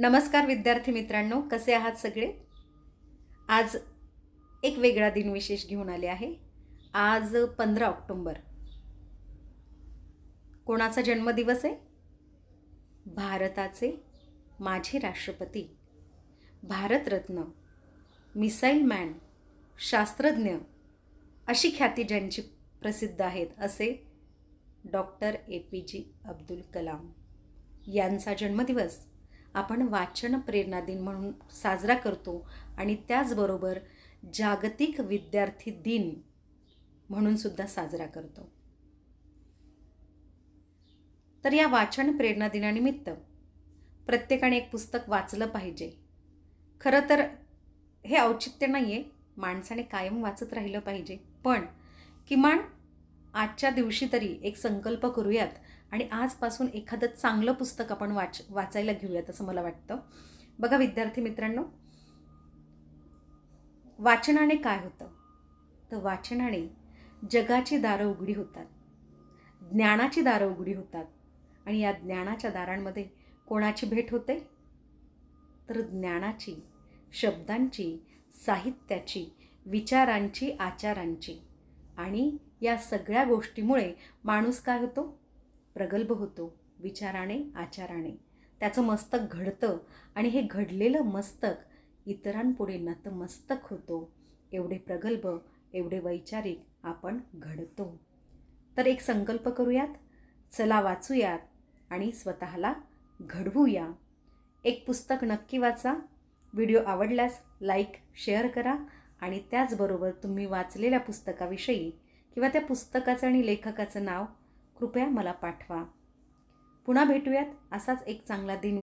नमस्कार विद्यार्थी मित्रांनो कसे आहात सगळे? आज एक वेगळा दिनविशेष घेऊन आले आहे. आज पंधरा ऑक्टोंबर. कोणाचा जन्मदिवस आहे? भारताचे माझे राष्ट्रपती भारतरत्न मिसाईल मॅन शास्त्रज्ञ अशी ख्याती ज्यांची प्रसिद्ध आहेत असे doctor A P J Abdul Kalam यांचा जन्मदिवस आपण वाचन प्रेरणा दिन म्हणून साजरा करतो आणि त्याचबरोबर जागतिक विद्यार्थी दिन म्हणून सुद्धा साजरा करतो. तर या वाचन प्रेरणा दिनानिमित्त प्रत्येकाने एक पुस्तक वाचलं पाहिजे. खरं तर हे औचित्य नाही आहे माणसाने कायम वाचत राहिलं पाहिजे. पण किमान आजच्या दिवशी तरी एक संकल्प करूयात आणि आजपासून एखादं चांगलं पुस्तक आपण वाच वाचायला घेऊयात असं मला वाटतं. बघा विद्यार्थी मित्रांनो वाचनाने काय होतं? तर वाचनाने जगाची दारं उघडी होतात ज्ञानाची दारं उघडी होतात आणि या ज्ञानाच्या दारांमध्ये कोणाची भेट होते? तर ज्ञानाची शब्दांची साहित्याची विचारांची आचारांची. आणि या सगळ्या गोष्टीमुळे माणूस काय होतो? प्रगल्भ होतो विचाराने आचाराने. त्याचं मस्तक घडतं आणि हे घडलेलं मस्तक इतरांपुढे नतमस्तक होतो. एवढे प्रगल्भ एवढे वैचारिक आपण घडतो. तर एक संकल्प करूयात. चला वाचूयात आणि स्वतःला घडवूया. एक पुस्तक नक्की वाचा. व्हिडिओ आवडल्यास लाईक शेअर करा. आणि त्याचबरोबर तुम्ही वाचलेल्या पुस्तकाविषयी किंवा त्या पुस्तकाचं आणि लेखकाचं नाव कृपया मला पाठवा. पुन्हा भेटूयात असाच एक चांगला दिन.